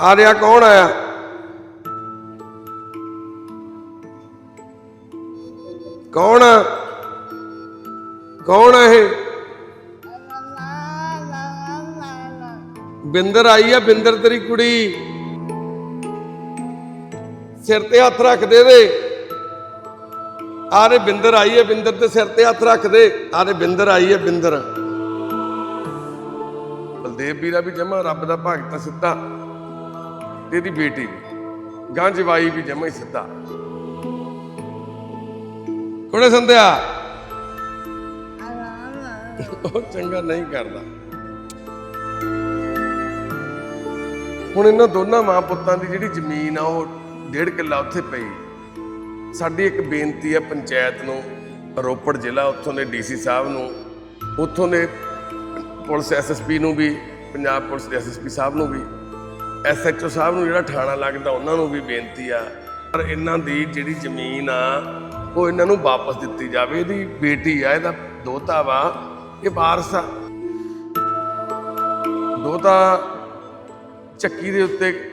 ਆ ਰਿਹਾ ਕੌਣ ਆਇਆ? ਕੌਣ ਕੌਣ ਆ ਇਹ? ਬਿੰਦਰ ਆਈ ਆ, ਬਿੰਦਰ ਤੇਰੀ ਕੁੜੀ। ਸਿਰ ਤੇ ਹੱਥ ਰੱਖ ਦੇ ਦੇ ਆਰੇ ਬਿੰਦਰ ਆਈ ਹੈ ਬਿੰਦਰ ਤੇ ਸਿਰ ਤੇ ਹੱਥ ਰੱਖ ਦੇ। ਆਰੇ ਬਿੰਦਰ ਆਈ ਹੈ ਬਿੰਦਰ। ਬਲਦੇਵ ਵੀਰਾ ਵੀ ਜਮਾ ਰੱਬ ਦਾ ਭਗਤ ਆ ਸਿੱਧਾ। ਤੇ ਇਹਦੀ ਬੇਟੀ ਵੀ। ਗਾਂ ਜਵਾਈ ਵੀ ਜਮਾ ਹੀ ਸਿੱਧਾ। ਕੋੜੇ ਸੰਧਿਆ। ਉਹ ਚੰਗਾ ਨਹੀਂ ਕਰਦਾ। ਹੁਣ ਇਹਨਾਂ ਦੋਨਾਂ ਮਾਂ ਪੁੱਤਾਂ ਦੀ ਜਿਹੜੀ ਜ਼ਮੀਨ ਆ, ਉਹ ਡੇਢ ਕਿੱਲਾ ਉੱਥੇ ਪਈ। ਸਾਡੀ ਇੱਕ ਬੇਨਤੀ ਹੈ ਪੰਚਾਇਤ ਨੂੰ, ਰੋਪੜ ਜ਼ਿਲ੍ਹਾ, ਉੱਥੋਂ ਦੇ ਡੀਸੀ ਸਾਹਿਬ ਨੂੰ, ਉੱਥੋਂ ਦੇ ਪੁਲਿਸ ਐਸਐਸਪੀ ਨੂੰ ਵੀ, ਪੰਜਾਬ ਪੁਲਿਸ ਦੇ ਐਸਐਸਪੀ ਸਾਹਿਬ ਨੂੰ ਵੀ। ਐਸਐਚਓ ਸਾਹਿਬ ਨੂੰ ਜਿਹੜਾ ਠਾਣਾ ਲੱਗਦਾ, ਉਹਨਾਂ ਨੂੰ ਵੀ ਬੇਨਤੀ ਆ। ਪਰ ਇਹਨਾਂ ਦੀ ਜਿਹੜੀ ਜ਼ਮੀਨ ਆ, ਉਹ ਇਹਨਾਂ ਨੂੰ ਵਾਪਸ ਦਿੱਤੀ ਜਾਵੇ। ਇਹਦੀ ਬੇਟੀ ਆ, ਇਹਦਾ ਦੋਤਾ ਵਾ, ਇਹ ਵਾਰਸ ਆ। ਦੋਤਾ ਚੱਕੀ ਦੇ ਉੱਤੇ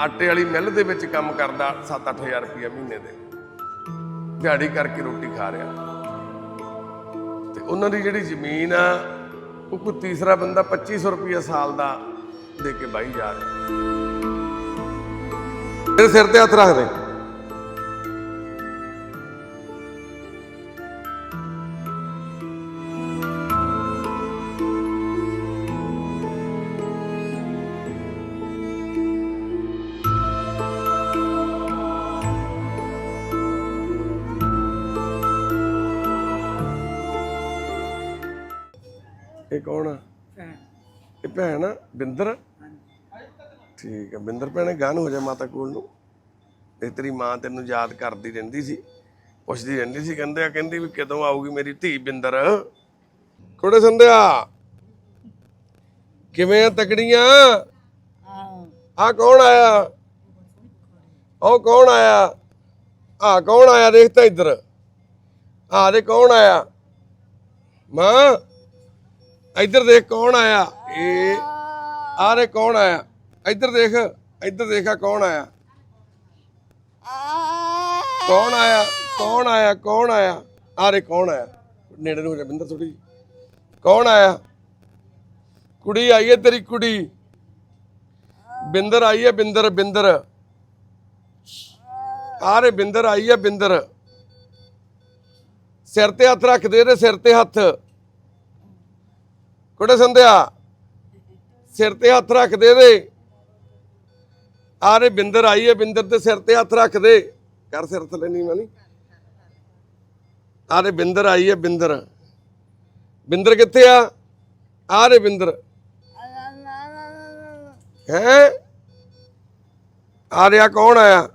ਆਟੇ ਵਾਲੀ ਮਿੱਲ ਦੇ ਵਿੱਚ ਕੰਮ ਕਰਦਾ 7-8000 ਰੁਪਏ ਮਹੀਨੇ ਦੇ। ਦਿਹਾੜੀ ਕਰਕੇ ਰੋਟੀ ਖਾ ਰਿਹਾ। ਤੇ ਉਹਨਾਂ ਦੀ ਜਿਹੜੀ ਜ਼ਮੀਨ ਆ, ਉਹ ਕੋਈ ਤੀਸਰਾ ਬੰਦਾ 2500 ਰੁਪਏ ਸਾਲ ਦਾ ਦੇ ਕੇ ਬਾਈ ਜਾ ਰਿਹਾ ਤੇਰੇ ਸਿਰ ਤੇ ਹੱਥ ਰੱਖ ਦੇ ਇਹ ਕੌਣ ਆ ਇਹ ਭੈਣ ਆ ਬਿੰਦਰ ਠੀਕ ਆ ਬਿੰਦਰ ਭੈਣੇ ਗਾਨ ਹੋ ਜਾ ਮਾਤਾ ਕੋਲ ਨੂੰ। ਇਹ ਤੇਰੀ ਮਾਂ ਤੈਨੂੰ ਯਾਦ ਕਰਦੀ ਰਹਿੰਦੀ ਸੀ ਪੁੱਛਦੀ ਰਹਿੰਦੀ ਸੀ ਕਹਿੰਦੇ ਆ ਕਹਿੰਦੀ ਵੀ ਕਦੋਂ ਆਊਗੀ ਮੇਰੀ ਧੀ ਬਿੰਦਰ? ਕੋੜੇ ਸੰਧਿਆ ਕਿਵੇਂ ਆ ਤਕੜੀਆਂ? ਆ ਕੌਣ ਆਇਆ? ਉਹ ਕੌਣ ਆਇਆ? ਆ ਕੌਣ ਆਇਆ? ਦੇਖ ਤਾਂ ਇੱਧਰ। ਆ ਦੇ ਕੌਣ ਆਇਆ? ਮਾਂ ਇੱਧਰ ਦੇਖ ਕੌਣ ਆਇਆ? ਇਹ ਆਰੇ ਕੌਣ ਆਇਆ? ਇੱਧਰ ਦੇਖ, ਇੱਧਰ ਦੇਖਾ ਕੌਣ ਆਇਆ? ਕੌਣ ਆਇਆ? ਕੌਣ ਆਇਆ? ਕੌਣ ਆਇਆ? ਆਰੇ ਕੌਣ ਆਇਆ? ਨੇੜੇ ਨੂੰ ਹੋ ਜਾ ਬਿੰਦਰ ਥੋੜੀ ਕੌਣ ਆਇਆ? ਕੁੜੀ ਆਈ ਹੈ ਤੇਰੀ ਕੁੜੀ। ਬਿੰਦਰ ਆਈ ਹੈ ਬਿੰਦਰ ਬਿੰਦਰ। ਆਰੇ ਬਿੰਦਰ ਆਈ ਹੈ ਬਿੰਦਰ। ਸਿਰ ਤੇ ਹੱਥ ਰੱਖ ਦੇ ਇਹਦੇ ਸਿਰ ਤੇ ਹੱਥ। ਕੁੜੇ ਸੰਧਿਆ, ਸਿਰ ਤੇ ਹੱਥ ਰੱਖ ਦੇ ਦੇ ਆਰੇ ਬਿੰਦਰ ਆਈ ਹੈ ਬਿੰਦਰ ਦੇ ਸਿਰ ਤੇ ਹੱਥ ਰੱਖ ਦੇ। ਕਰ ਸਿਰ ਥੱਲੇ ਨਹੀਂ ਮਨੀ। ਆਰੇ ਬਿੰਦਰ ਆਈ ਹੈ ਬਿੰਦਰ। ਬਿੰਦਰ ਕਿੱਥੇ ਆ? ਆਰੇ ਬਿੰਦਰ। ਹੈ? ਆ ਰਿਹਾ ਕੌਣ ਆਇਆ?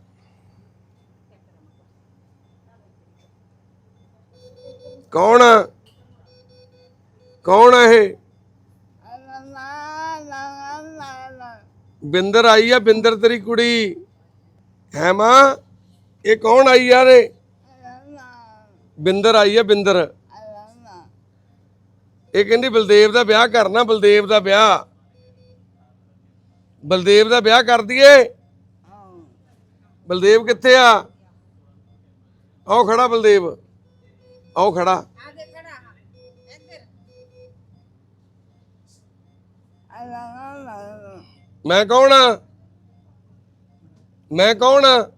ਕੌਣ ਕੌਣ ਆ ਇਹ? ਬਿੰਦਰ ਆਈ ਆ, ਬਿੰਦਰ ਤੇਰੀ ਕੁੜੀ। ਹੈ ਮਾਂ, ਇਹ ਕੌਣ ਆਈ ਯਾਰ ਇਹ ਬਿੰਦਰ ਆਈ ਆ, ਬਿੰਦਰ। ਇਹ ਕਹਿੰਦੀ ਬਲਦੇਵ ਦਾ ਵਿਆਹ ਕਰਨਾ, ਬਲਦੇਵ ਦਾ ਵਿਆਹ। ਬਲਦੇਵ ਦਾ ਵਿਆਹ ਕਰ ਦਈਏ। ਬਲਦੇਵ ਕਿੱਥੇ ਆ? ਆਓ ਖੜਾ ਬਲਦੇਵ, ਆਓ ਖੜਾ। ਮੈਂ ਕੌਣ ਆ? ਮੈਂ ਕੌਣ ਆ?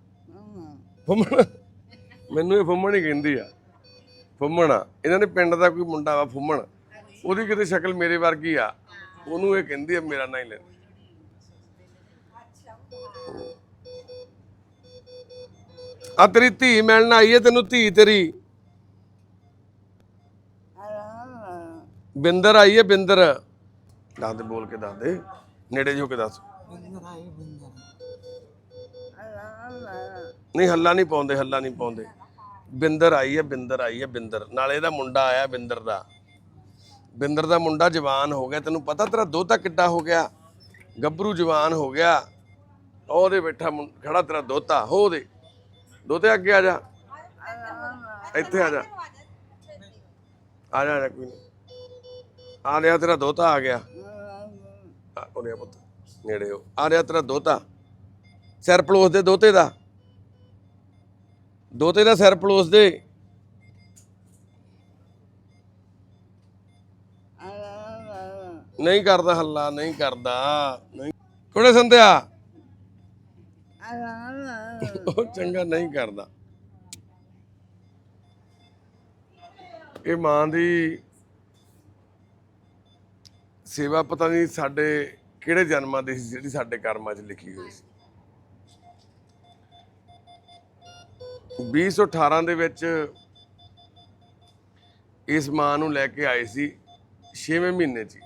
ਫੁੰਮਣ। ਮੈਨੂੰ ਇਹ ਫੁੰਮਣ ਹੀ ਕਹਿੰਦੀ ਆ। ਫੁੰਮਣ ਆ। ਇਹਨਾਂ ਦੇ ਪਿੰਡ ਦਾ ਕੋਈ ਮੁੰਡਾ ਵਾ, ਫੁੰਮਣ। ਉਹਦੀ ਕਿਤੇ ਸ਼ਕਲ ਮੇਰੇ ਵਰਗੀ ਆ। ਉਹਨੂੰ ਇਹ ਕਹਿੰਦੀ ਆ, ਮੇਰਾ ਨਾਂ ਹੀ ਲੈ। ਆ ਤੇਰੀ ਧੀ ਮਿਲਣ ਆਈ ਹੈ ਤੈਨੂੰ ਧੀ ਤੇਰੀ। ਬਿੰਦਰ ਆਈ ਹੈ ਬਿੰਦਰ। ਦੱਸ ਦੇ, ਬੋਲ ਕੇ ਦੱਸ ਦੇ। ਨੇੜੇ ਜੋ ਕੇ ਦੱਸ। ਨਹੀਂ ਹੱਲਾ ਨਹੀਂ ਪਾਉਂਦੇ ਹੱਲਾ ਨਹੀਂ ਪਾਉਂਦੇ। ਬਿੰਦਰ ਆਈ ਹੈ ਬਿੰਦਰ ਆਈ ਹੈ ਬਿੰਦਰ। ਨਾਲੇ ਇਹਦਾ ਮੁੰਡਾ ਆਇਆ ਬਿੰਦਰ ਦਾ। ਬਿੰਦਰ ਦਾ ਮੁੰਡਾ ਜਵਾਨ ਹੋ ਗਿਆ। ਤੈਨੂੰ ਪਤਾ ਤੇਰਾ ਦੋਤਾ ਕਿੱਡਾ ਹੋ ਗਿਆ? ਗੱਭਰੂ ਜਵਾਨ ਹੋ ਗਿਆ। ਉਹਦੇ ਬੈਠਾ ਖੜਾ ਤੇਰਾ ਦੋਤਾ। ਹੋ ਉਹਦੇ। ਦੋਤੇ ਅੱਗੇ ਆ ਜਾ। ਇੱਥੇ ਆ ਜਾ। ਆ ਜਾ ਆ ਜਾ ਕੋਈ ਨਹੀਂ। ਆ ਲਿਆ ਤੇਰਾ ਦੋਤਾ ਆ ਗਿਆ। ਆ ਪੁੱਤ, ਨੇੜੇ ਹੋ ਆ ਰਿਹਾ ਤੇਰਾ ਦੋਤਾ। ਸਿਰ ਪਲੋਸ ਦੇ ਦੋਤੇ ਦਾ। ਦੋਤੇ ਦਾ ਸਿਰ ਪਲੋਸ ਦੇ। ਨਹੀਂ ਕਰਦਾ ਹੱਲਾ, ਨਹੀਂ ਕਰਦਾ। ਨਹੀਂ। ਕੋੜੇ ਸੰਧਿਆ। ਉਹ ਚੰਗਾ ਨਹੀਂ ਕਰਦਾ। ਇਹ ਮਾਂ ਦੀ ਸੇਵਾ ਪਤਾ ਨਹੀਂ ਸਾਡੇ ਕਿਹੜੇ ਜਨਮਾਂ ਦੀ ਸੀ ਜਿਹੜੀ ਸਾਡੇ ਕਰਮਾਂ 'ਚ ਲਿਖੀ ਹੋਈ ਸੀ 2018 ਦੇ ਵਿੱਚ ਇਸ ਮਾਂ ਨੂੰ ਲੈ ਕੇ ਆਏ ਸੀ 6ਵੇਂ ਮਹੀਨੇ 'ਚ ਹੀ।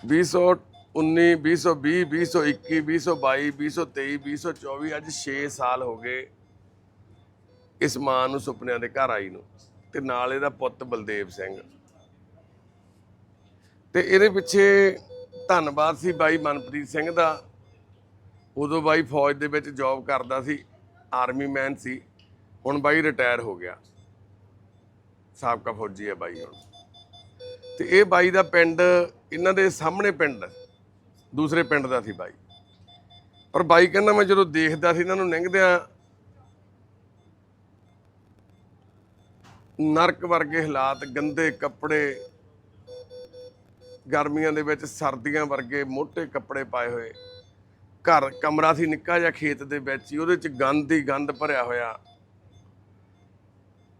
2019 2020 2021 2022 2023 2024 ਅੱਜ 6 ਸਾਲ ਹੋ ਗਏ ਇਸ ਮਾਂ ਨੂੰ ਸੁਪਨਿਆਂ ਦੇ ਘਰ ਆਈ ਨੂੰ ਤੇ ਨਾਲ ਇਹਦਾ ਪੁੱਤ ਬਲਦੇਵ ਸਿੰਘ ਤੇ ਇਹਦੇ ਪਿੱਛੇ ਧੰਨਵਾਦ ਸੀ ਬਾਈ ਮਨਪ੍ਰੀਤ ਸਿੰਘ ਦਾ। ਉਦੋਂ ਬਾਈ ਫੌਜ ਦੇ ਵਿੱਚ ਜੌਬ ਕਰਦਾ ਸੀ ਆਰਮੀ ਮੈਨ ਸੀ, ਹੁਣ ਬਾਈ ਰਿਟਾਇਰ ਹੋ ਗਿਆ। ਸਾਬਕਾ ਫੌਜੀ ਹੈ ਬਾਈ ਹੁਣ। ਤੇ ਇਹ ਬਾਈ ਦਾ ਪਿੰਡ, ਇਹਨਾਂ ਦੇ ਸਾਹਮਣੇ ਪਿੰਡ, ਦੂਸਰੇ ਪਿੰਡ ਦਾ ਸੀ ਬਾਈ। ਪਰ ਬਾਈ ਕਹਿੰਦਾ ਮੈਂ ਜਦੋਂ ਦੇਖਦਾ ਸੀ ਇਹਨਾਂ ਨੂੰ ਲੰਘਦਿਆਂ ਨਰਕ ਵਰਗੇ ਹਾਲਾਤ, ਗੰਦੇ ਕੱਪੜੇ ਗਰਮੀਆਂ ਦੇ ਵਿੱਚ ਸਰਦੀਆਂ ਵਰਗੇ ਮੋٹے ਕੱਪੜੇ ਪਾਏ ਹੋਏ। ਘਰ ਕਮਰਾ ਸੀ ਨਿੱਕਾ ਜਿਹਾ ਖੇਤ ਦੇ ਵਿੱਚ ਹੀ, ਉਹਦੇ ਚ ਗੰਦ ਹੀ ਗੰਦ ਭਰਿਆ ਹੋਇਆ।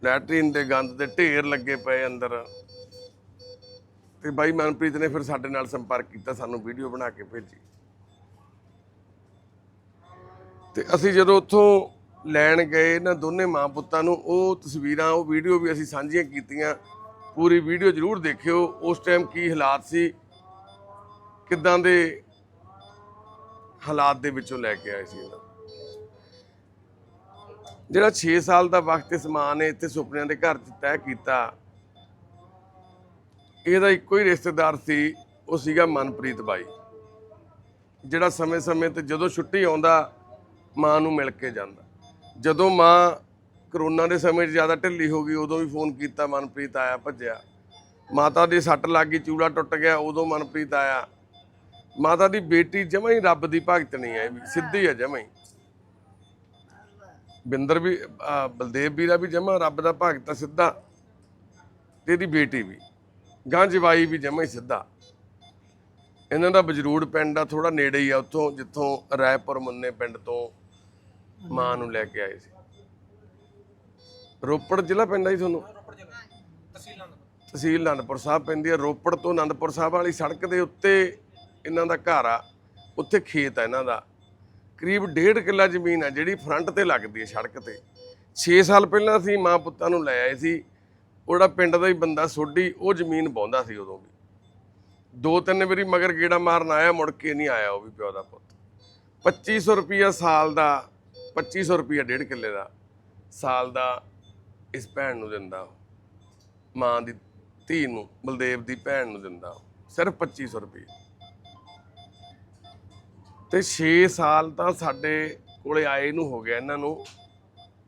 ਲੈਟਰੀਨ ਦੇ ਗੰਦ ਦੇ ਢੇਰ ਲੱਗੇ ਪਏ ਅੰਦਰ। ਤੇ ਬਾਈ ਮਨਪ੍ਰੀਤ ਨੇ ਫਿਰ ਸਾਡੇ ਨਾਲ ਸੰਪਰਕ ਕੀਤਾ, ਸਾਨੂੰ ਵੀਡੀਓ ਬਣਾ ਕੇ ਭੇਜੀ। ਤੇ ਅਸੀਂ ਜਦੋਂ ਉੱਥੋਂ ਲੈਣ ਗਏ ਨਾ ਦੋਨੇ ਮਾਂ ਪੁੱਤਾਂ ਨੂੰ, ਉਹ ਤਸਵੀਰਾਂ, ਉਹ ਵੀਡੀਓ ਵੀ ਅਸੀਂ ਸਾਂਝੀਆਂ ਕੀਤੀਆਂ। ਪੂਰੀ ਵੀਡੀਓ ਜ਼ਰੂਰ ਦੇਖਿਓ। ਉਸ ਟਾਈਮ ਕੀ ਹਾਲਾਤ ਸੀ, ਕਿੱਦਾਂ ਦੇ ਹਾਲਾਤ ਦੇ ਵਿੱਚੋਂ ਲੈ ਕੇ ਆਏ ਸੀ ਇਹਨਾਂ। ਜਿਹੜਾ 6 ਸਾਲ ਦਾ ਵਕਤ ਇਸ ਮਾਂ ਨੇ ਇੱਥੇ ਸੁਪਨਿਆਂ ਦੇ ਘਰ 'ਚ ਤੈਅ ਕੀਤਾ, ਇਹਦਾ ਇੱਕੋ ਹੀ ਰਿਸ਼ਤੇਦਾਰ ਸੀ, ਉਹ ਸੀਗਾ ਮਨਪ੍ਰੀਤ ਬਾਈ। ਜਿਹੜਾ ਸਮੇਂ-ਸਮੇਂ ਤੇ ਜਦੋਂ ਛੁੱਟੀ ਆਉਂਦਾ, ਮਾਂ ਨੂੰ ਮਿਲ ਕੇ ਜਾਂਦਾ। ਜਦੋਂ ਮਾਂ ਕਰੋਨਾ ਦੇ ਸਮੇਂ 'ਚ ਜ਼ਿਆਦਾ ਢਿੱਲੀ ਹੋ ਗਈ, ਉਦੋਂ ਵੀ ਫੋਨ ਕੀਤਾ, ਮਨਪ੍ਰੀਤ ਆਇਆ, ਭੱਜਿਆ। ਮਾਤਾ ਦੀ ਸੱਟ ਲੱਗ ਗਈ, ਚੂੜਾ ਟੁੱਟ ਗਿਆ, ਉਦੋਂ ਮਨਪ੍ਰੀਤ ਆਇਆ। ਮਾਤਾ ਦੀ ਬੇਟੀ ਜਮਾਂ ਹੀ ਰੱਬ ਦੀ ਭਗਤ ਨਹੀਂ ਹੈ ਵੀ ਸਿੱਧੀ ਹੈ ਜਮਾਂ ਹੀ। ਬਿੰਦਰ ਵੀ ਅਹ ਬਲਦੇਵ ਵੀਰਾ ਵੀ ਜਮਾਂ ਰੱਬ ਦਾ ਭਗਤ ਆ ਸਿੱਧਾ, ਤੇ ਇਹਦੀ ਬੇਟੀ ਵੀ। ਗਾਂ ਜਵਾਈ ਵੀ ਜਮਾਂ ਹੀ ਸਿੱਧਾ। ਇਹਨਾਂ ਦਾ ਬਜਰੂੜ ਪਿੰਡ ਆ ਥੋੜਾ ਨੇੜੇ ਹੀ ਆ, ਉੱਥੋਂ ਜਿੱਥੋਂ ਰਾਏਪੁਰ ਮੁੰਨੇ ਪਿੰਡ ਤੋਂ ਮਾਂ ਨੂੰ ਲੈ ਕੇ ਆਏ ਸੀ। ਰੋਪੜ ਜ਼ਿਲ੍ਹਾ ਪੈਂਦਾ ਜੀ ਤੁਹਾਨੂੰ? ਤਹਿਸੀਲ ਅਨੰਦਪੁਰ ਸਾਹਿਬ ਪੈਂਦੀ ਹੈ। ਰੋਪੜ ਤੋਂ ਅਨੰਦਪੁਰ ਸਾਹਿਬ ਵਾਲੀ ਸੜਕ ਦੇ ਉੱਤੇ ਇਹਨਾਂ ਦਾ ਘਰ ਆ। ਉੱਥੇ ਖੇਤ ਆ ਇਹਨਾਂ ਦਾ। ਕਰੀਬ 1.5 ਕਿੱਲਾ ਜ਼ਮੀਨ ਆ ਜਿਹੜੀ ਫਰੰਟ ਤੇ ਲੱਗਦੀ ਹੈ ਸੜਕ ਤੇ। 6 ਸਾਲ ਪਹਿਲਾਂ ਅਸੀਂ ਮਾਂ ਪੁੱਤਾਂ ਨੂੰ ਲੈ ਆਏ ਸੀ। ਉਹਦਾ ਪਿੰਡ ਦਾ ਹੀ ਬੰਦਾ ਸੋਢੀ, ਉਹ ਜ਼ਮੀਨ ਬਾਉਂਦਾ ਸੀ ਉਦੋਂ ਵੀ। ਦੋ ਤਿੰਨ ਵਾਰੀ ਮਗਰ ਗੇੜਾ ਮਾਰਨ ਆਇਆ, ਮੁੜ ਕੇ ਨਹੀਂ ਆਇਆ ਉਹ ਵੀ ਪਿਓ ਦਾ ਪੁੱਤ। 2500 ਰੁਪਿਆ ਸਾਲ ਦਾ 2500 ਰੁਪਿਆ ਡੇਢ ਕਿੱਲੇ ਦਾ ਸਾਲ ਦਾ ਇਸ ਭੈਣ ਨੂੰ ਦਿੰਦਾ ਉਹ। ਮਾਂ ਦੀ ਧੀ ਨੂੰ, ਬਲਦੇਵ ਦੀ ਭੈਣ ਨੂੰ ਦਿੰਦਾ ਉਹ। ਸਿਰਫ 2500 ਰੁਪਏ। ਤੇ 6 ਸਾਲ ਤਾਂ ਸਾਡੇ ਕੋਲੇ ਆਏ ਨੂੰ ਹੋ ਗਿਆ ਇਹਨਾਂ ਨੂੰ।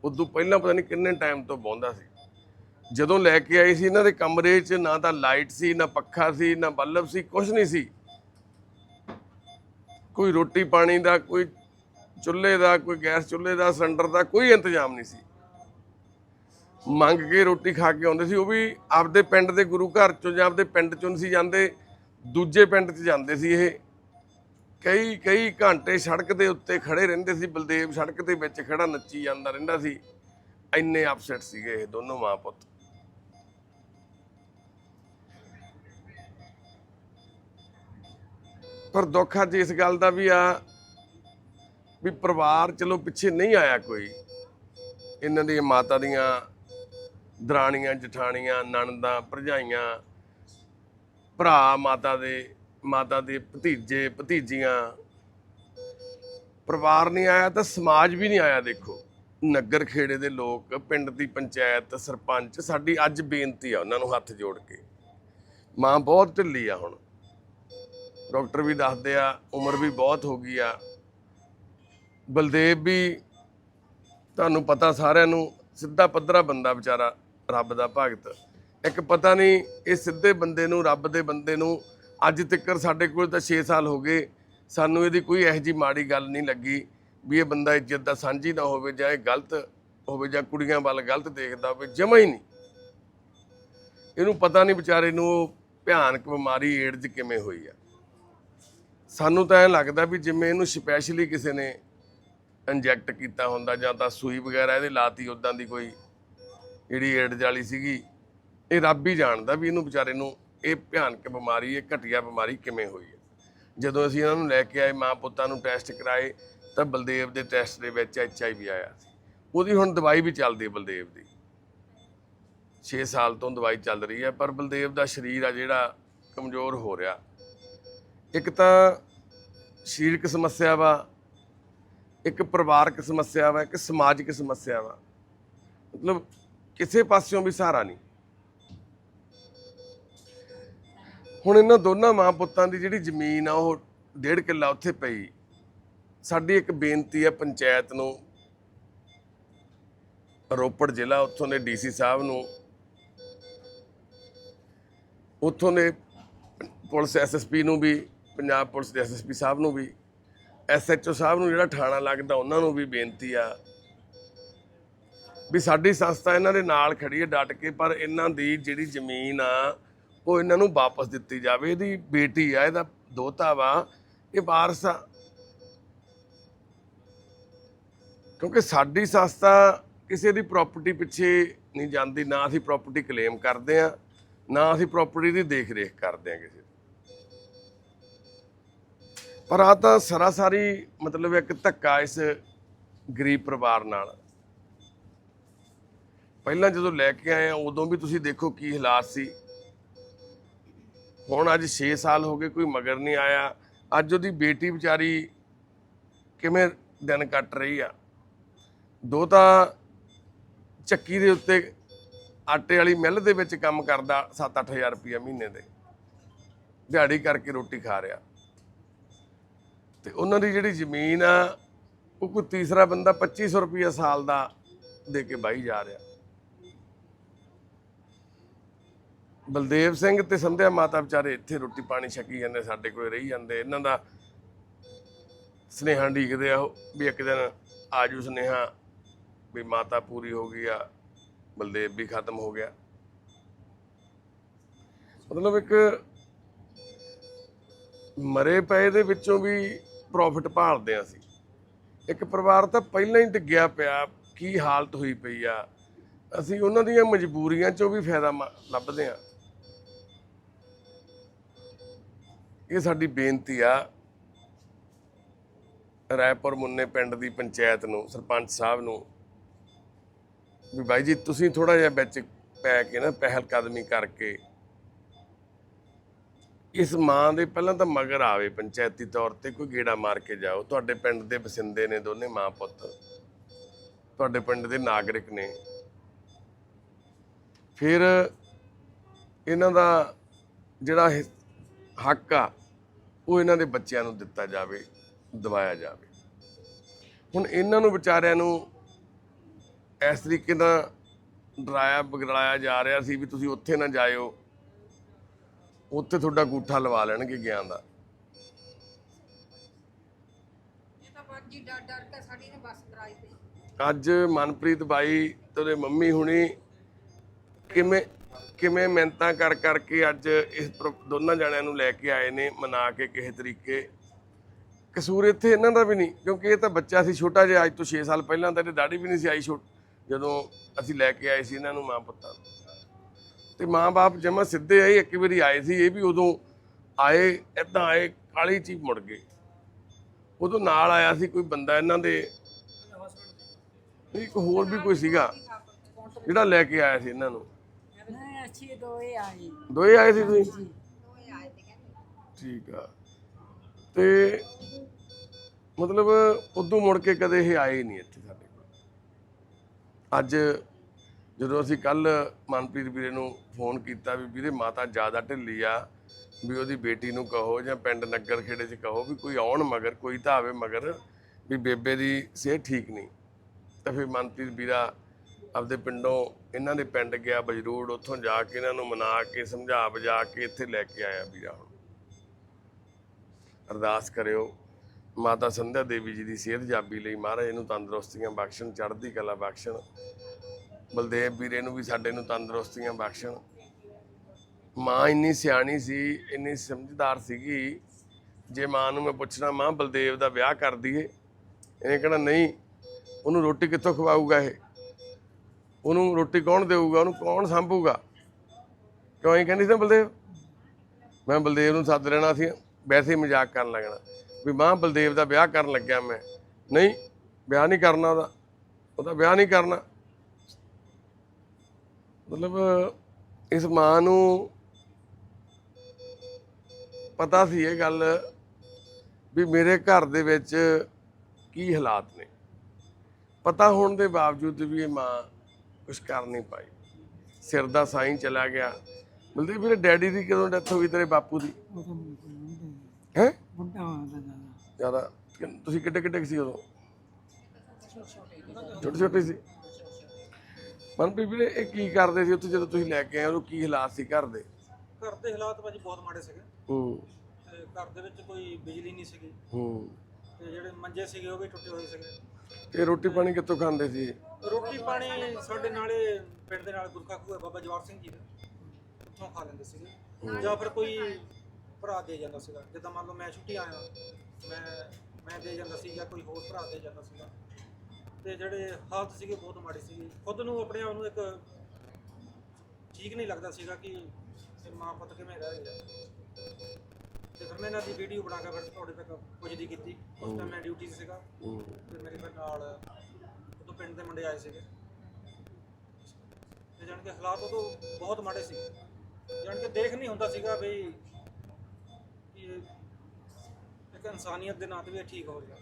ਉਦੋਂ ਪਹਿਲਾਂ ਪਤਾ ਨਹੀਂ ਕਿੰਨੇ ਟਾਈਮ ਤੋਂ ਬੌਂਦਾ ਸੀ। ਜਦੋਂ ਲੈ ਕੇ ਆਏ ਸੀ ਇਹਨਾਂ ਦੇ ਕਮਰੇ 'ਚ, ਨਾ ਤਾਂ ਲਾਈਟ ਸੀ, ਨਾ ਪੱਖਾ ਸੀ, ਨਾ ਬੱਲਬ ਸੀ ਕੁਝ ਨਹੀਂ ਸੀ। ਕੋਈ ਰੋਟੀ ਪਾਣੀ ਦਾ, ਕੋਈ ਚੁੱਲ੍ਹੇ ਦਾ, ਕੋਈ ਗੈਸ ਚੁੱਲ੍ਹੇ ਦਾ, ਸਿਲੰਡਰ ਦਾ ਕੋਈ ਇੰਤਜ਼ਾਮ ਨਹੀਂ ਸੀ। ਮੰਗ ਕੇ ਰੋਟੀ ਖਾ ਕੇ ਆਉਂਦੇ ਸੀ, ਉਹ ਵੀ ਆਪਦੇ ਪਿੰਡ ਦੇ ਗੁਰੂ ਘਰ ਚੋਂ ਜਾਂ ਆਪਦੇ ਪਿੰਡ ਚੋਂ ਨਹੀਂ ਸੀ ਜਾਂਦੇ, ਦੂਜੇ ਪਿੰਡ 'ਚ ਜਾਂਦੇ ਸੀ ਇਹ। ਕਈ ਕਈ ਘੰਟੇ ਸੜਕ ਦੇ ਉੱਤੇ ਖੜੇ ਰਹਿੰਦੇ ਸੀ, ਬਲਦੇਵ ਸੜਕ ਦੇ ਵਿੱਚ ਖੜਾ ਨੱਚੀ ਜਾਂਦਾ ਰਹਿੰਦਾ ਸੀ। ਇੰਨੇ ਅਪਸੈਟ ਸੀਗੇ ਇਹ ਦੋਨੋਂ ਮਾਂ ਪੁੱਤ। ਪਰ ਦੁੱਖ ਅੱਜ ਇਸ ਗੱਲ ਦਾ ਵੀ ਆ, ਵੀ ਪਰਿਵਾਰ ਚਲੋ ਪਿੱਛੇ ਨਹੀਂ ਆਇਆ ਕੋਈ। ਇਹਨਾਂ ਦੀਆਂ ਮਾਤਾ ਦੀਆਂ ਦਰਾਣੀਆਂ, ਜਠਾਣੀਆਂ, ਨਣਦਾਂ, ਭਰਜਾਈਆਂ, ਭਰਾ ਮਾਤਾ ਦੇ ਮਾਤਾ ਦੇ ਭਤੀਜੇ, ਭਤੀਜੀਆਂ। ਪਰਿਵਾਰ ਨਹੀਂ ਆਇਆ ਤਾਂ ਸਮਾਜ ਵੀ ਨਹੀਂ ਆਇਆ, ਦੇਖੋ। ਨਗਰ ਖੇੜੇ ਦੇ ਲੋਕ, ਪਿੰਡ ਦੀ ਪੰਚਾਇਤ, ਸਰਪੰਚ, ਸਾਡੀ ਅੱਜ ਬੇਨਤੀ ਆ ਉਹਨਾਂ ਨੂੰ ਹੱਥ ਜੋੜ ਕੇ। ਮਾਂ ਬਹੁਤ ਢਿੱਲੀ ਆ ਹੁਣ। ਡਾਕਟਰ ਵੀ ਦੱਸਦੇ ਆ, ਉਮਰ ਵੀ ਬਹੁਤ ਹੋ ਗਈ ਆ। ਬਲਦੇਵ ਵੀ, ਤੁਹਾਨੂੰ ਪਤਾ ਸਾਰਿਆਂ ਨੂੰ, ਸਿੱਧਾ ਪੱਧਰਾ ਬੰਦਾ ਵਿਚਾਰਾ। ਰੱਬ ਦਾ ਭਗਤ। ਇੱਕ ਪਤਾ ਨਹੀਂ, ਇਹ ਸਿੱਧੇ ਬੰਦੇ ਨੂੰ, ਰੱਬ ਦੇ ਬੰਦੇ ਨੂੰ ਅੱਜ ਤੱਕ ਸਾਡੇ ਕੋਲ ਤਾਂ 6 ਸਾਲ ਹੋ ਗਏ। ਸਾਨੂੰ ਇਹਦੀ ਕੋਈ ਇਹੋ ਜਿਹੀ ਮਾੜੀ ਗੱਲ ਨਹੀਂ ਲੱਗੀ ਵੀ ਇਹ ਬੰਦਾ ਇੱਜ਼ਤ ਦਾ ਸਾਂਝੀ ਨਾ ਹੋਵੇ ਜਾਂ ਇਹ ਗਲਤ ਹੋਵੇ ਜਾਂ ਕੁੜੀਆਂ ਵੱਲ ਗਲਤ ਦੇਖਦਾ ਹੋਵੇ, ਜਮਾ ਹੀ ਨਹੀਂ। ਇਹਨੂੰ ਪਤਾ ਨਹੀਂ ਵਿਚਾਰੇ ਨੂੰ ਉਹ ਭਿਆਨਕ ਬਿਮਾਰੀ ਏਡਜ਼ ਕਿਵੇਂ ਹੋਈ ਆ। ਸਾਨੂੰ ਤਾਂ ਐਂ ਲੱਗਦਾ ਵੀ ਜਿਵੇਂ ਇਹਨੂੰ ਸਪੈਸ਼ਲੀ ਕਿਸੇ ਨੇ ਇੰਜੈਕਟ ਕੀਤਾ ਹੁੰਦਾ ਜਾਂ ਤਾਂ ਸੂਈ ਵਗੈਰਾ ਇਹਦੇ ਲਾਤੀ ਉਦਾਂ ਦੀ ਕੋਈ ਜਿਹੜੀ ਏਡਜ਼ ਵਾਲੀ ਸੀਗੀ, ਇਹ ਰੱਬ ਹੀ ਜਾਣਦਾ ਵੀ ਇਹਨੂੰ ਵਿਚਾਰੇ ਨੂੰ ਇਹ ਭਿਆਨਕ ਬਿਮਾਰੀ, ਇਹ ਘਟੀਆ ਬਿਮਾਰੀ ਕਿਵੇਂ ਹੋਈ ਹੈ। ਜਦੋਂ ਅਸੀਂ ਇਹਨਾਂ ਨੂੰ ਲੈ ਕੇ ਆਏ, ਮਾਂ ਪੁੱਤਾਂ ਨੂੰ ਟੈਸਟ ਕਰਾਏ, ਤਾਂ ਬਲਦੇਵ ਦੇ ਟੈਸਟ ਦੇ ਵਿੱਚ ਐਚ ਆਈ ਵੀ ਆਇਆ ਸੀ। ਉਹਦੀ ਹੁਣ ਦਵਾਈ ਵੀ ਚੱਲਦੀ ਹੈ ਬਲਦੇਵ ਦੀ। 6 ਸਾਲ ਤੋਂ ਦਵਾਈ ਚੱਲ ਰਹੀ ਹੈ, ਪਰ ਬਲਦੇਵ ਦਾ ਸਰੀਰ ਆ ਜਿਹੜਾ ਕਮਜ਼ੋਰ ਹੋ ਰਿਹਾ। ਇੱਕ ਤਾਂ ਸਰੀਰਕ ਸਮੱਸਿਆ ਵਾ, ਇੱਕ ਪਰਿਵਾਰਕ ਸਮੱਸਿਆ ਵਾ, ਇੱਕ ਸਮਾਜਿਕ ਸਮੱਸਿਆ ਵਾ। ਮਤਲਬ ਕਿਸੇ ਪਾਸਿਓਂ ਵੀ ਸਹਾਰਾ ਨਹੀਂ। ਹੁਣ ਇਹਨਾਂ ਦੋਨਾਂ ਮਾਂ ਪੁੱਤਾਂ ਦੀ ਜਿਹੜੀ ਜ਼ਮੀਨ ਆ, ਉਹ ਡੇਢ ਕਿੱਲਾ ਉੱਥੇ ਪਈ। ਸਾਡੀ ਇੱਕ ਬੇਨਤੀ ਹੈ ਪੰਚਾਇਤ ਨੂੰ, ਰੋਪੜ ਜ਼ਿਲ੍ਹਾ ਉੱਥੋਂ ਦੇ ਡੀਸੀ ਸਾਹਿਬ ਨੂੰ, ਉੱਥੋਂ ਦੇ ਪੁਲਿਸ ਐਸਐਸਪੀ ਨੂੰ ਵੀ, ਪੰਜਾਬ ਪੁਲਿਸ ਦੇ ਐਸਐਸਪੀ ਸਾਹਿਬ ਨੂੰ ਵੀ ਐਸਐਚਓ ਸਾਹਿਬ ਨੂੰ ਜਿਹੜਾ ਥਾਣਾ ਲੱਗਦਾ, ਉਹਨਾਂ ਨੂੰ ਵੀ ਬੇਨਤੀ ਆ ਵੀ ਸਾਡੀ ਸੰਸਥਾ ਇਹਨਾਂ ਦੇ ਨਾਲ ਖੜੀ ਹੈ ਡਟ ਕੇ, ਪਰ ਇਹਨਾਂ ਦੀ ਜਿਹੜੀ ਜ਼ਮੀਨ ਆ, ਉਹ ਇਹਨਾਂ ਨੂੰ ਵਾਪਸ ਦਿੱਤੀ ਜਾਵੇ। ਇਹਦੀ ਬੇਟੀ ਆ, ਇਹਦਾ ਦੋਤਾ ਵਾ, ਇਹ ਵਾਰਸ ਆ। ਕਿਉਂਕਿ ਸਾਡੀ ਸੰਸਥਾ ਕਿਸੇ ਦੀ ਪ੍ਰਾਪਰਟੀ ਪਿੱਛੇ ਨਹੀਂ ਜਾਂਦੀ, ਨਾ ਅਸੀਂ ਪ੍ਰਾਪਰਟੀ ਕਲੇਮ ਕਰਦੇ ਆ ਨਾ ਅਸੀਂ ਪ੍ਰਾਪਰਟੀ ਦੀ ਦੇਖ ਰੇਖ ਕਰਦੇ ਆ ਕਿਸੇ ਦੀ। ਪਰ ਆ ਤਾਂ ਸਰਾਸਰੀ ਮਤਲਬ ਇੱਕ ਧੱਕਾ ਇਸ ਗਰੀਬ ਪਰਿਵਾਰ ਨਾਲ। ਪਹਿਲਾਂ ਜਦੋਂ ਲੈ ਕੇ ਆਏ ਆ, ਉਦੋਂ ਵੀ ਤੁਸੀਂ ਦੇਖੋ ਕੀ ਹਾਲਾਤ ਸੀ। ਹੁਣ ਅੱਜ 6 ਸਾਲ ਹੋ ਗਏ, ਕੋਈ ਮਗਰ ਨਹੀਂ ਆਇਆ। ਅੱਜ ਉਹਦੀ ਬੇਟੀ ਵਿਚਾਰੀ ਕਿਵੇਂ ਦਿਨ ਕੱਟ ਰਹੀ ਆ। ਦੋ ਤਾਂ ਚੱਕੀ ਦੇ ਉੱਤੇ ਆਟੇ ਵਾਲੀ ਮਿੱਲ ਦੇ ਵਿੱਚ ਕੰਮ ਕਰਦਾ 7-8000 ਰੁਪਏ ਮਹੀਨੇ ਦੇ। ਦਿਹਾੜੀ ਕਰਕੇ ਰੋਟੀ ਖਾ ਰਿਹਾ। ਤੇ ਉਹਨਾਂ ਦੀ ਜਿਹੜੀ ਜ਼ਮੀਨ ਆ, ਉਹ ਕੋਈ ਤੀਸਰਾ ਬੰਦਾ 2500 ਰੁਪਏ ਸਾਲ ਦਾ ਦੇ ਕੇ ਬਾਈ ਜਾ ਰਿਹਾ। ਬਲਦੇਵ ਸਿੰਘ ਤੇ ਸੰਧਿਆ ਮਾਤਾ ਵਿਚਾਰੇ ਇੱਥੇ ਰੋਟੀ ਪਾਣੀ ਛਕੀ ਜਾਂਦੇ, ਸਾਡੇ ਕੋਲ ਰਹੀ ਜਾਂਦੇ। ਇਹਨਾਂ ਦਾ ਸਨੇਹਾ ਢੀਕਦੇ ਆ ਉਹ ਵੀ ਇੱਕ ਦਿਨ ਆਜੂ ਸਨੇਹਾ ਵੀ ਮਾਤਾ ਪੂਰੀ ਹੋ ਗਈ ਆ, ਬਲਦੇਵ ਵੀ ਖਤਮ ਹੋ ਗਿਆ। ਮਤਲਬ ਇੱਕ ਮਰੇ ਪਏ ਦੇ ਵਿੱਚੋਂ ਵੀ ਪ੍ਰੋਫਿਟ ਭਾਲਦੇ ਆ ਅਸੀਂ। ਇੱਕ ਪਰਿਵਾਰ ਤਾਂ ਪਹਿਲਾਂ ਹੀ ਡਿੱਗਿਆ ਪਿਆ, ਕੀ ਹਾਲਤ ਹੋਈ ਪਈ ਆ। ਅਸੀਂ ਉਹਨਾਂ ਦੀਆਂ ਮਜਬੂਰੀਆਂ ਚੋਂ ਵੀ ਫਾਇਦਾ ਮ- ਲੱਭਦੇ ਆ। ਇਹ ਸਾਡੀ ਬੇਨਤੀ ਆ, ਰਾਏਪੁਰ ਮੁੰਨੇ ਪਿੰਡ ਦੀ ਪੰਚਾਇਤ ਨੂੰ, ਸਰਪੰਚ ਸਾਹਿਬ ਨੂੰ, ਵੀ ਬਾਈ ਜੀ ਤੁਸੀਂ ਥੋੜਾ ਜਿਹਾ ਵਿੱਚ ਪੈ ਕੇ ਨਾ ਪਹਿਲ ਕਦਮੀ ਕਰਕੇ ਇਸ ਮਾਂ ਦੇ ਪਹਿਲਾਂ ਤਾਂ ਮਗਰ ਆਵੇ ਪੰਚਾਇਤੀ ਤੌਰ ਤੇ, ਕੋਈ ਗੇੜਾ ਮਾਰ ਕੇ ਜਾਓ। ਤੁਹਾਡੇ ਪਿੰਡ ਦੇ ਵਸਿੰਦੇ ਨੇ ਦੋਨੇ ਮਾਂ ਪੁੱਤ। ਤੁਹਾਡੇ ਪਿੰਡ ਦੇ ਨਾਗਰਿਕ ਨੇ। ਫਿਰ ਇਹਨਾਂ ਦਾ ਜਿਹੜਾ ਹੱਕ ਆ ਉਹ ਇਹਨਾਂ ਦੇ ਬੱਚਿਆਂ ਨੂੰ ਦਿੱਤਾ ਜਾਵੇ ਦਵਾਇਆ ਜਾਵੇ। ਹੁਣ ਇਹਨਾਂ ਨੂੰ ਵਿਚਾਰਿਆਂ ਨੂੰ ਇਸ ਤਰੀਕੇ ਨਾਲ ਡਰਾਇਆ ਬਗੜਾਇਆ ਜਾ ਰਿਹਾ ਸੀ ਵੀ ਤੁਸੀਂ ਉੱਥੇ ਨਾ ਜਾਇਓ। ਉੱਥੇ ਤੁਹਾਡਾ ਗੂਠਾ ਲਵਾ ਲੈਣਗੇ ਗਿਆਨ ਦਾ। ਅੱਜ ਮਨਪ੍ਰੀਤ ਬਾਈ ਤੇ ਉਹਦੇ ਮੰਮੀ ਹੁਣੀ ਕਿਵੇਂ ਕਿਵੇਂ ਮਿਹਨਤਾਂ ਕਰ ਕਰਕੇ ਅੱਜ ਇਸ ਦੋਨਾਂ ਜਣਿਆਂ ਨੂੰ ਲੈ ਕੇ ਆਏ ਨੇ ਮਨਾ ਕੇ ਕਿਸੇ ਤਰੀਕੇ। ਕਸੂਰ ਇੱਥੇ ਇਹਨਾਂ ਦਾ ਵੀ ਨਹੀਂ, ਕਿਉਂਕਿ ਇਹ ਤਾਂ ਬੱਚਾ ਸੀ ਛੋਟਾ ਜਿਹਾ, ਅੱਜ ਤੋਂ 6 ਸਾਲ ਪਹਿਲਾਂ ਤਾਂ ਇਹਦੀ ਦਾੜੀ ਵੀ ਨਹੀਂ ਸੀ ਆਈ ਛੋਟ ਜਦੋਂ ਅਸੀਂ ਲੈ ਕੇ ਆਏ ਸੀ ਇਹਨਾਂ ਨੂੰ ਮਾਂ ਪੁੱਤਾਂ ਨੂੰ। ਤੇ ਮਾਂ-ਬਾਪ ਜਮਾ ਸਿੱਧੇ ਆਏ, ਇੱਕ ਵਾਰੀ ਆਏ ਸੀ, ਇਹ ਵੀ ਉਦੋਂ ਆਏ ਇਦਾਂ ਆਏ, ਕਾਲੀ ਚੀ ਮੁੜ ਗਏ। ਉਦੋਂ ਨਾਲ ਆਇਆ ਸੀ ਕੋਈ ਬੰਦਾ ਇਹਨਾਂ ਦੇ। ਇੱਕ ਹੋਰ ਵੀ ਕੋਈ ਸੀਗਾ, ਜਿਹੜਾ ਲੈ ਕੇ ਆਇਆ ਸੀ ਇਹਨਾਂ ਨੂੰ। ਅੱਛੀ ਦੋਏ ਆਏ। ਸੀ ਤੁਸੀਂ? ਦੋਏ ਆਏ ਤੇ ਕਹਿੰਦੇ। ਠੀਕ ਆ। ਤੇ ਮਤਲਬ ਉਦੋਂ ਮੁੜ ਕੇ ਕਦੇ ਇਹ ਆਏ ਹੀ ਨਹੀਂ ਇੱਥੇ ਸਾਡੇ ਕੋਲ। ਅੱਜ ਜਦੋਂ ਅਸੀਂ ਕੱਲ ਮਨਪ੍ਰੀਤ ਵੀਰੇ ਨੂੰ ਫੋਨ ਕੀਤਾ ਵੀ ਵੀਰੇ ਮਾਤਾ ਜ਼ਿਆਦਾ ਢਿੱਲੀ ਆ ਵੀ ਉਹਦੀ ਬੇਟੀ ਨੂੰ ਕਹੋ ਜਾਂ ਪਿੰਡ ਨਗਰ ਖੇੜੇ 'ਚ ਕਹੋ ਵੀ ਕੋਈ ਆਉਣ ਮਗਰ ਕੋਈ ਤਾਂ ਆਵੇ ਮਗਰ ਵੀ ਬੇਬੇ ਦੀ ਸਿਹਤ ਠੀਕ ਨਹੀਂ। ਤਾਂ ਫਿਰ ਮਨਪ੍ਰੀਤ ਵੀਰਾ ਆਪਦੇ ਪਿੰਡੋਂ ਇਹਨਾਂ ਦੇ ਪਿੰਡ ਗਿਆ ਬਜਰੂੜ, ਉੱਥੋਂ ਜਾ ਕੇ ਇਹਨਾਂ ਨੂੰ ਮਨਾ ਕੇ, ਸਮਝਾ ਬੁਝਾ ਕੇ ਇੱਥੇ ਲੈ ਕੇ ਆਇਆ ਵੀਰਾ ਹੁਣ। ਅਰਦਾਸ ਕਰਿਓ, ਮਾਤਾ ਸੰਧਿਆ ਦੇਵੀ ਜੀ ਦੀ ਸਿਹਤ ਜਾਬੀ ਲਈ ਮਹਾਰਾਜ ਨੂੰ ਤੰਦਰੁਸਤੀਆਂ ਬਖਸ਼ਣ, ਚੜ੍ਹਦੀ ਕਲਾ ਬਖਸ਼ਣ। ਬਲਦੇਵ ਵੀਰੇ ਨੂੰ ਵੀ ਸਾਡੇ ਨੂੰ ਤੰਦਰੁਸਤੀਆਂ ਬਖਸ਼ਣ। ਮਾਂ ਇੰਨੀ ਸਿਆਣੀ ਸੀ, ਇੰਨੀ ਸਮਝਦਾਰ ਸੀਗੀ, ਜੇ ਮਾਂ ਨੂੰ ਮੈਂ ਪੁੱਛਣਾ, ਮਾਂ ਬਲਦੇਵ ਦਾ ਵਿਆਹ ਕਰ ਦਈਏ। ਇਹਨੇ ਕਹਿਣਾ, ਨਹੀਂ, ਉਹਨੂੰ ਰੋਟੀ ਕਿੱਥੋਂ ਖਵਾਊਗਾ ਇਹ? ਉਹਨੂੰ ਰੋਟੀ ਕੌਣ ਦੇਊਗਾ, ਉਹਨੂੰ ਕੌਣ ਸੰਭੂਗਾ? ਕਿਉਂ ਇਹ ਕਹਿੰਦੀ ਸੀ ਨਾ ਬਲਦੇਵ? ਮੈਂ ਬਲਦੇਵ ਨੂੰ ਸੱਦ ਲੈਣਾ ਸੀ, ਵੈਸੇ ਹੀ ਮਜ਼ਾਕ ਕਰਨ ਲੱਗਣਾ। ਵੀ ਮਾਂ, ਬਲਦੇਵ ਦਾ ਵਿਆਹ ਕਰਨ ਲੱਗਿਆ ਮੈਂ। ਨਹੀਂ, ਵਿਆਹ ਨਹੀਂ ਕਰਨਾ ਉਹਦਾ। ਉਹਦਾ ਵਿਆਹ ਨਹੀਂ ਕਰਨਾ। ਮਤਲਬ, ਇਸ ਮਾਂ ਨੂੰ ਪਤਾ ਸੀ ਇਹ ਗੱਲ ਵੀ ਮੇਰੇ ਘਰ ਦੇ ਵਿੱਚ ਕੀ ਹਾਲਾਤ ਨੇ। ਪਤਾ ਹੋਣ ਦੇ ਬਾਵਜੂਦ ਵੀ ਇਹ ਮਾਂ ਕੁਝ ਕਰ ਨਹੀਂ ਪਾਈ। ਸਿਰ ਦਾ ਸਾਈਂ ਚਲਾ ਗਿਆ। ਬਲਦੇ ਮੇਰੇ ਡੈਡੀ ਦੀ ਕਦੋਂ ਡੈਥ ਹੋ ਗਈ ਤੇਰੇ ਬਾਪੂ ਦੀ? ਹੈ? ਜ਼ਿਆਦਾ। ਤੁਸੀਂ ਕਿੱਡੇ ਕਿੱਡੇ ਸੀ ਉਦੋਂ? ਛੋਟੇ ਛੋਟੇ ਸੀ। ਮਨਪ੍ਰੀਤ ਵੀਰੇ ਇਹ ਕੀ ਕਰਦੇ ਸੀ ਉੱਥੇ ਜਦੋਂ ਤੁਸੀਂ ਲੈ ਕੇ ਆਏ? ਉਦੋਂ ਕੀ ਹਾਲਾਤ ਸੀ ਘਰ ਦੇ? ਘਰ ਦੇ ਹਾਲਾਤ ਭਾਜੀ ਬਹੁਤ ਮਾੜੇ ਸੀਗੇ। ਹੂੰ। ਘਰ ਦੇ ਵਿੱਚ ਕੋਈ ਬਿਜਲੀ ਨਹੀਂ ਸੀਗੀ। ਹੂੰ। ਤੇ ਜਿਹੜੇ ਮੰਜੇ ਸੀਗੇ ਉਹ ਵੀ ਟੁੱਟੇ ਹੋਏ ਸੀਗੇ। ਤੇ ਰੋਟੀ ਪਾਣੀ ਕਿੱਥੋਂ ਖਾਂਦੇ ਸੀ ਰੋਟੀ ਪਾਣੀ ਸਾਡੇ ਨਾਲੇ ਪਿੰਡ ਦੇ ਨਾਲ ਗੁਰਕਾ ਖੂਹ ਹੈ ਬਾਬਾ ਜਵਾਰ ਸਿੰਘ ਜੀ ਦੇ। ਉੱਥੋਂ ਖਾ ਲੈਂਦੇ ਸੀਗੇ। ਜਾਂ ਫਿਰ ਕੋਈ ਭਰਾ ਦੇ ਜਾਂਦਾ ਸੀਗਾ। ਜਿੱਦਾਂ ਮੰਨ ਲਓ ਮੈਂ ਛੁੱਟੀ ਆਇਆ ਮੈਂ ਮੈਂ ਦੇ ਜਾਂਦਾ ਸੀ ਜਾਂ ਕੋਈ ਹੋਰ ਭਰਾ ਦੇ ਜਾਂਦਾ ਸੀਗਾ। ਤੇ ਜਿਹੜੇ ਹਾਲਤ ਸੀਗੇ ਬਹੁਤ ਮਾੜੀ ਸੀ ਖੁਦ ਨੂੰ ਆਪਣੇ ਆਪ ਨੂੰ ਇੱਕ ਠੀਕ ਨਹੀਂ ਲੱਗਦਾ ਸੀਗਾ ਕਿ ਮਾਂ ਪੁੱਤ ਕਿਵੇਂ ਰਹਿ ਆ। ਤੇ ਫਿਰ ਮੈਂ ਇਹਨਾਂ ਦੀ ਵੀਡੀਓ ਬਣਾ ਕੇ ਫਿਰ ਤੁਹਾਡੇ ਤੱਕ ਪੁੱਜਦੀ ਕੀਤੀ। ਉਸ ਟਾਈਮ ਮੈਂ ਡਿਊਟੀ ਸੀਗਾ। ਤੇ ਮੇਰੇ ਫਿਰ ਨਾਲ ਪਿੰਡ ਦੇ ਮੁੰਡੇ ਆਏ ਸੀਗੇ। ਤੇ ਜਾਣ ਕੇ ਹਾਲਾਤ ਉਦੋਂ ਬਹੁਤ ਮਾੜੇ ਸੀ। ਜਾਣ ਕੇ ਦੇਖ ਨਹੀਂ ਹੁੰਦਾ ਸੀਗਾ ਵੀ ਇਹ ਇੱਕ ਇਨਸਾਨੀਅਤ ਦੇ ਨਾਂ ਵੀ ਇਹ ਠੀਕ ਹੋ ਰਿਹਾ।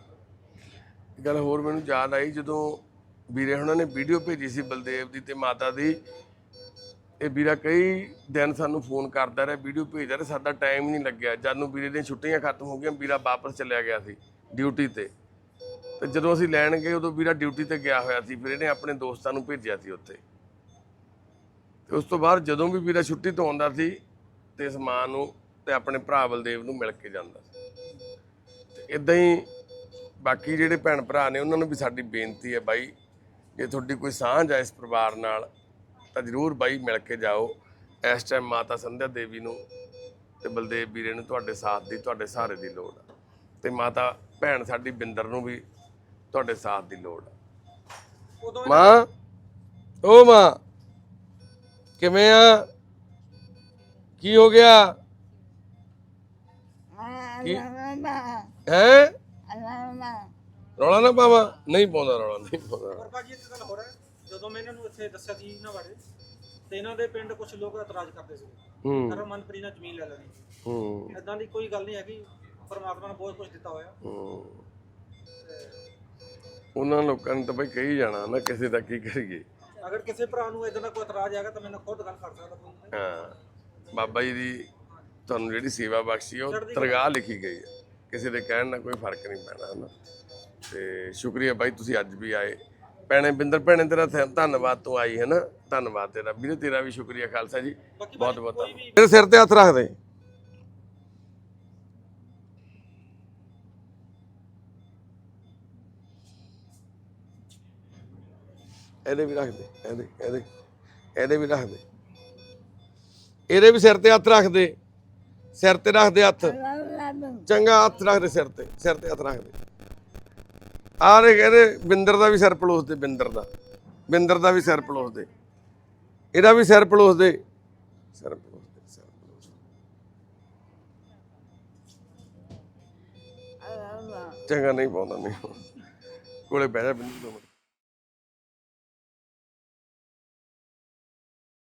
ਇੱਕ ਗੱਲ ਹੋਰ ਮੈਨੂੰ ਯਾਦ ਆਈ ਜਦੋਂ ਵੀਰੇ ਉਹਨਾਂ ਨੇ ਵੀਡੀਓ ਭੇਜੀ ਸੀ ਬਲਦੇਵ ਦੀ ਤੇ ਮਾਤਾ ਦੀ। ਇਹ ਵੀਰਾ ਕਈ ਦਿਨ ਸਾਨੂੰ ਫੋਨ ਕਰਦਾ ਰਿਹਾ, ਵੀਡੀਓ ਭੇਜਦਾ ਰਿਹਾ, ਸਾਡਾ ਟਾਈਮ ਨਹੀਂ ਲੱਗਿਆ। ਜਦ ਨੂੰ ਵੀਰੇ ਦੀਆਂ ਛੁੱਟੀਆਂ ਖਤਮ ਹੋ ਗਈਆਂ, ਵੀਰਾ ਵਾਪਸ ਚਲਿਆ ਗਿਆ ਸੀ ਡਿਊਟੀ ਤੇ। ਤੇ ਜਦੋਂ ਅਸੀਂ ਲੈਣ ਗਏ, ਉਦੋਂ ਵੀਰਾ ਡਿਊਟੀ ਤੇ ਗਿਆ ਹੋਇਆ ਸੀ, ਫਿਰ ਇਹਨੇ ਆਪਣੇ ਦੋਸਤਾਂ ਨੂੰ ਭੇਜਿਆ ਸੀ ਉੱਥੇ। ਤੇ ਉਸ ਤੋਂ ਬਾਅਦ ਜਦੋਂ ਵੀ ਵੀਰਾ ਛੁੱਟੀ ਤੋਂ ਆਉਂਦਾ ਸੀ, ਤੇ ਇਸ ਮਾਂ ਨੂੰ ਤੇ ਆਪਣੇ ਭਰਾ ਬਲਦੇਵ ਨੂੰ ਮਿਲ ਕੇ ਜਾਂਦਾ ਸੀ। ਤੇ ਇਦਾਂ ਹੀ ਬਾਕੀ ਜਿਹੜੇ ਭੈਣ ਭਰਾ ਨੇ, ਉਹਨਾਂ ਨੂੰ ਵੀ ਸਾਡੀ ਬੇਨਤੀ ਹੈ ਬਾਈ, ਜੇ ਤੁਹਾਡੀ ਕੋਈ ਸਾਂਝ ਹੈ ਇਸ ਪਰਿਵਾਰ ਨਾਲ, ਤਾਂ ਜਰੂਰ ਬਾਈ ਮਿਲ ਕੇ ਜਾਓ। ਇਸ ਟਾਈਮ ਮਾਤਾ ਸੰਧਿਆ ਦੇਵੀ ਨੂੰ ਤੇ ਬਲਦੇਵ ਵੀਰੇ ਨੂੰ ਤੁਹਾਡੇ ਸਾਥ ਦੀ, ਤੁਹਾਡੇ ਸਹਾਰੇ ਦੀ ਲੋੜ ਹੈ ਤੇ ਮਾਤਾ, ਭੈਣ ਸਾਡੀ ਬਿੰਦਰ ਨੂੰ ਵੀ ਤੁਹਾਡੇ ਸਾਥ ਦੀ ਲੋੜ ਹੈ ਉਦੋਂ ਮਾਂ? ਓ ਮਾਂ ਕਿਵੇਂ ਆ? ਕੀ ਹੋ ਗਿਆ? ਕੀ? ਹੈ? ਰੌਲਾ ਨਾ ਪਾਵਾਂ। ਨਹੀਂ ਪਾਉਂਦਾ ਰੌਲਾ ਨਹੀਂ ਪਾਉਂਦਾ ਪਰ ਭਾਜੀ ਇੱਕ ਗੱਲ ਹੋਰ ਹੈ। ਜਦੋਂ ਮੈਂ ਇਹਨਾਂ ਨੂੰ ਇੱਥੇ ਦੱਸਿਆ ਸੀ ਇਹਨਾਂ ਬਾਰੇ ਤੇ ਇਹਨਾਂ ਦੇ ਪਿੰਡ ਕੁਝ ਲੋਕ ਇਤਰਾਜ਼ ਕਰਦੇ ਸੀ। ਹੂੰ। ਮਨਪ੍ਰੀਤ ਨਾਲ ਜ਼ਮੀਨ ਲੈ ਲੈਣੀ। ਹੂੰ। ਇਦਾਂ ਦੀ ਕੋਈ ਗੱਲ ਨਹੀਂ ਹੈਗੀ। ਪਰਮਾਤਮਾ ਨੇ ਬਹੁਤ ਕੁਝ ਦਿੱਤਾ ਹੋਇਆ। ਹੂੰ। ਉਹਨਾਂ ਲੋਕਾਂ ਨੂੰ ਤਾਂ ਬਈ ਕਹੀ ਜਾਣਾ ਨਾ ਕਿਸੇ ਦਾ ਕੀ ਕਰੀਏ। ਅਗਰ ਕਿਸੇ ਭਰਾ ਨੂੰ ਇਦਾਂ ਦਾ ਕੋਈ ਇਤਰਾਜ਼ ਹੈਗਾ ਤਾਂ ਮੈਨੂੰ ਖੁਦ ਗੱਲ ਕਰ ਸਕਦਾ। ਹਾਂ ਬਾਬਾ ਜੀ ਦੀ ਤੁਹਾਨੂੰ ਜਿਹੜੀ ਸੇਵਾ ਬਖਸ਼ੀ ਉਹ ਤਰਗਾਹ ਲਿਖੀ ਗਈ ਹੈ। ਕਿਸੇ ਦੇ ਕਹਿਣ ਨਾਲ ਕੋਈ ਫ਼ਰਕ ਨਹੀਂ ਪੈਣਾ ਹਨਾ? ਤੇ ਸ਼ੁਕਰੀਆ ਬਾਈ ਤੁਸੀਂ ਅੱਜ ਵੀ ਆਏ। ਭੈਣੇ ਬਿੰਦਰ ਭੈਣੇ ਤੇਰਾ ਧੰਨਵਾਦ ਤੂੰ ਆਈ ਹੈ ਨਾ? ਧੰਨਵਾਦ ਤੇਰਾ। ਵੀਰੇ ਤੇਰਾ ਵੀ ਸ਼ੁਕਰੀਆ ਖਾਲਸਾ ਜੀ। ਬਹੁਤ ਬਹੁਤ ਤੇਰੇ ਸਿਰ ਤੇ ਹੱਥ ਰੱਖ ਇਹਦੇ ਵੀ ਰੱਖ ਦੇ, ਇਹਦੇ ਇਹਦੇ ਇਹਦੇ ਵੀ ਰੱਖ ਦੇ। ਇਹਦੇ ਵੀ ਸਿਰ ਤੇ ਹੱਥ ਰੱਖ ਦੇ, ਸਿਰ ਤੇ ਰੱਖ ਦੇ ਹੱਥ। ਚੰਗਾ ਹੱਥ ਰੱਖ ਦੇ ਸਿਰ ਤੇ ਸਿਰ ਤੇ ਹੱਥ ਰੱਖ ਦੇ। ਆਰੇ ਕਹਿੰਦੇ ਬਿੰਦਰ ਦਾ ਵੀ ਸਿਰ ਪਲੋਸ ਦੇ, ਬਿੰਦਰ ਦਾ। ਬਿੰਦਰ ਦਾ ਵੀ ਸਿਰ ਪਲੋਸ ਦੇ। ਇਹਦਾ ਵੀ ਸਿਰ ਪਲੋਸ ਦੇ। ਸਿਰ ਪਲੋਸ ਦੇ, ਸਿਰ ਪਲੋਸ ਚੰਗਾ ਨਹੀਂ ਪਾਉਂਦਾ, ਨਹੀਂ ਕੋਲੇ ਬਹਿ ਜਾ ਬਿੰਦਰ